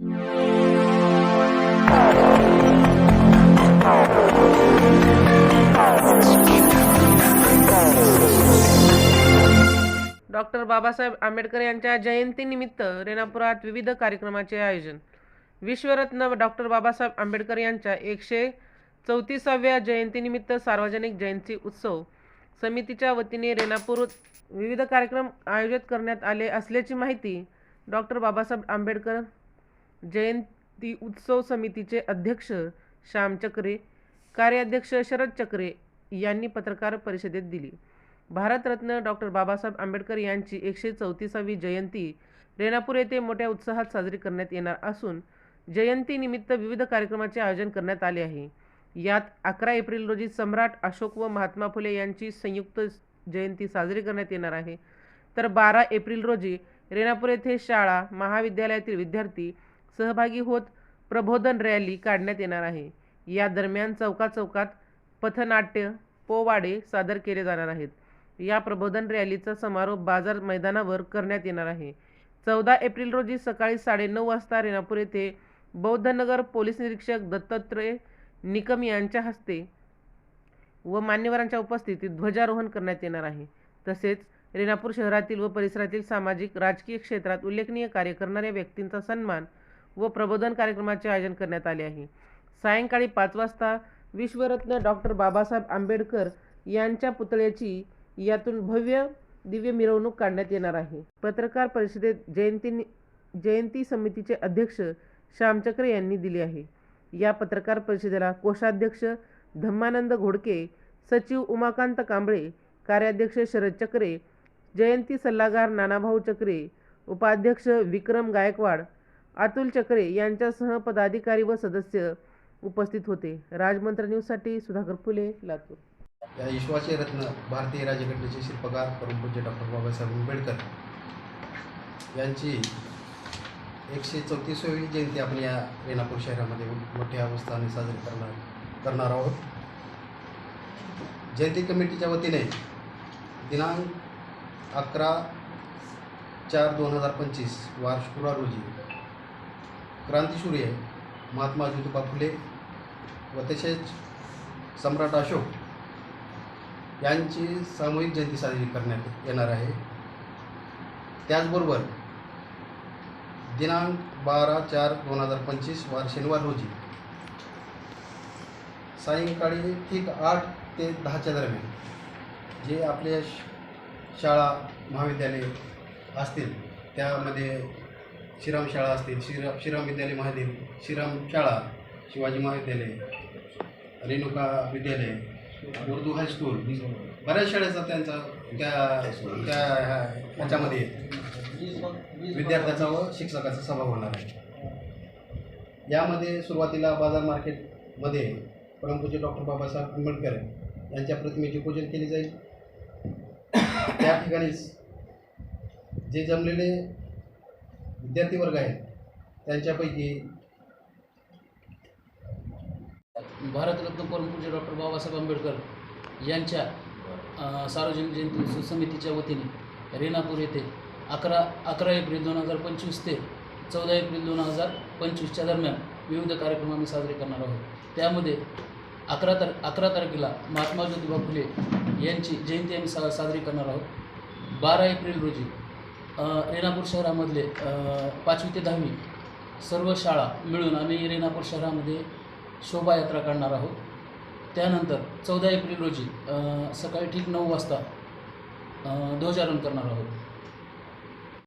Doctor Babasaheb Ambedkar यांच्या जयंतीनिमित्त रेणापुरात विविध कार्यक्रमाचे आयोजन. विश्वरत्न डॉक्टर बाबासाहेब आंबेडकर यांच्या एकशे चौतीसाव्या जयंतीनिमित्त सार्वजनिक जयंती उत्सव समितीच्या वतीने रेणापूर विविध कार्यक्रम आयोजित करण्यात आले असल्याची माहिती डॉक्टर बाबासाहेब आंबेडकर जयंती उत्सव समितीचे अध्यक्ष श्याम चक्रे कार्याध्यक्ष शरद चक्रे यांनी पत्रकार परिषदेत दिली. भारतरत्न डॉक्टर बाबासाहेब आंबेडकर यांची एकशे चौतीसावी जयंती रेणापूर येथे मोठ्या उत्साहात साजरी करण्यात येणार असून जयंतीनिमित्त विविध कार्यक्रमाचे आयोजन करण्यात आले आहे. यात अकरा एप्रिल रोजी सम्राट अशोक व महात्मा फुले यांची संयुक्त जयंती साजरी करण्यात येणार आहे. तर बारा एप्रिल रोजी रेणापूर येथे शाळा महाविद्यालयातील विद्यार्थी सहभागी होत प्रबोधन रॅली काढण्यात येणार आहे. या दरम्यान चौकाचौकात पथनाट्य पोवाडे सादर केले जाणार आहेत. या प्रबोधन रॅलीचा समारोप बाजार मैदानावर करण्यात येणार आहे. चौदा एप्रिल रोजी सकाळी साडेनऊ वाजता रेणापूर येथे बौद्धनगर पोलीस निरीक्षक दत्तात्रय निकम यांच्या हस्ते व मान्यवरांच्या उपस्थितीत ध्वजारोहण करण्यात येणार आहे. तसेच रेणापूर शहरातील व परिसरातील सामाजिक राजकीय क्षेत्रात उल्लेखनीय कार्य करणाऱ्या व्यक्तींचा सन्मान व प्रबोधन कार्यक्रमाचे आयोजन करण्यात आले आहे. सायंकाळी पाच वाजता विश्वरत्न डॉक्टर बाबासाहेब आंबेडकर यांच्या पुतळ्याची यातून भव्य दिव्य मिरवणूक काढण्यात येणार आहे. पत्रकार परिषदेत जयंती जयंती समितीचे अध्यक्ष श्यामचक्र यांनी दिली आहे. या पत्रकार परिषदेला कोषाध्यक्ष धम्मानंद घोडके सचिव उमाकांत कांबळे कार्याध्यक्ष शरद चक्रे जयंती सल्लागार नानाभाऊ चक्रे उपाध्यक्ष विक्रम गायकवाड अतुल चक्रे यांच्यासह पदाधिकारी व सदस्य उपस्थित होते. राजमंत्र न्यूजसाठी सुधाकर फुले लातूर. या विश्वाचे रत्न भारतीय राजघटनेचे शिल्पकार परमपूज्य डॉक्टर बाबासाहेब आंबेडकर यांची एकशे चौतीसावी जयंती आपण या रेणापूर शहरामध्ये मोठ्या उत्साहाने साजरी करणार करणार आहोत. जयंती कमिटीच्या वतीने दिनांक अकरा चार दोन हजार पंचवीस वार शुक्रवार रोजी क्रांतीसूर्य महात्मा ज्योतिबा फुले व तसेच सम्राट अशोक यांची सामूहिक जयंती साजरी करण्यात येणार आहे. त्याचबरोबर दिनांक बारा चार दोन हजार पंचवीस वार शनिवार रोजी सायंकाळी ठीक आठ ते दहाच्या दरम्यान जे आपले श- शाळा महाविद्यालय असतील त्यामध्ये श्रीराम शाळा असतील श्रीराम श्रीराम विद्यालय महादेव. श्रीराम शाळा शिवाजी महाविद्यालय रेणुका विद्यालय उर्दू हायस्कूल बऱ्याच शाळेचा त्यांचा. त्या त्या ह्या- ह्याच्यामध्ये विद्यार्थ्याचा व शिक्षकाचा सहभाग होणार आहे. यामध्ये सुरुवातीला बाजार मार्केटमध्ये परमपूज्य डॉक्टर बाबासाहेब आंबेडकर यांच्या प्रतिमेचे पूजन केले जाईल. त्या ठिकाणीच जे जमलेले विद्यार्थी वर्ग आहेत त्यांच्यापैकी भारतरत्न परमपूज्य डॉक्टर बाबासाहेब आंबेडकर यांच्या सार्वजनिक जयंती समितीच्या वतीने रेणापूर येथे अकरा अकरा एप्रिल दोन हजार पंचवीस ते चौदा एप्रिल दोन हजार पंचवीसच्या दरम्यान विविध कार्यक्रम आम्ही साजरे करणार आहोत. त्यामध्ये अकरा तार अकरा तारखेला महात्मा ज्योतिबा फुले यांची जयंती आम्ही सा साजरी करणार आहोत. बारा एप्रिल रोजी रेणापूर शहरामधले पाचवी ते दहावी सर्व शाळा मिळून आम्ही रेणापूर शहरामध्ये शोभायात्रा काढणार आहोत. त्यानंतर चौदा एप्रिल रोजी सकाळी ठीक नऊ वाजता ध्वजारोहण करणार आहोत.